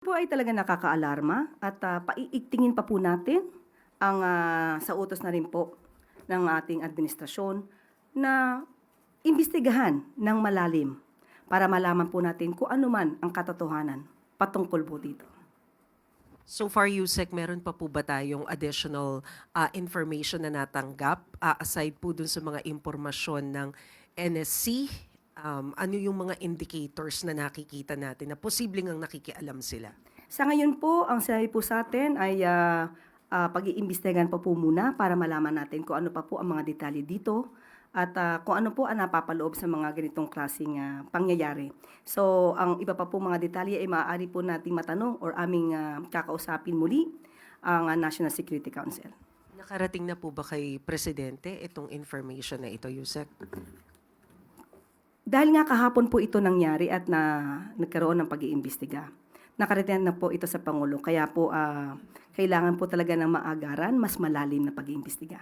po ay talaga nakakaalarma at ah, paiigtingin pa po natin ang ah, sa utos na rin po ng ating administrasyon na imbestigahan ng malalim para malaman po natin kung ano man ang katotohanan patungkol po dito. So far, Yusek, meron pa po ba tayong additional ah, information na natanggap ah, aside po dun sa mga impormasyon ng NSC? Um, ano yung mga indicators na nakikita natin na posibleng ang nakikialam sila? Sa ngayon po, ang sinabi po sa atin ay ah, ah, pag-iimbestigahan pa po muna para malaman natin kung ano pa po ang mga detalye dito at ah, kung ano po ang napapaloob sa mga ganitong klaseng ah, pangyayari. So, ang iba pa po mga detalye ay maaari po nating matanong or aming ah, kakausapin muli ang ah, National Security Council. Nakarating na po ba kay Presidente itong information na ito, Yusek? Dahil nga kahapon po ito nangyari at na nagkaroon ng pag-iimbestiga. Nakarating na po ito sa Pangulo. Kaya po ah, kailangan po talaga ng maagaran, mas malalim na pag-iimbestiga.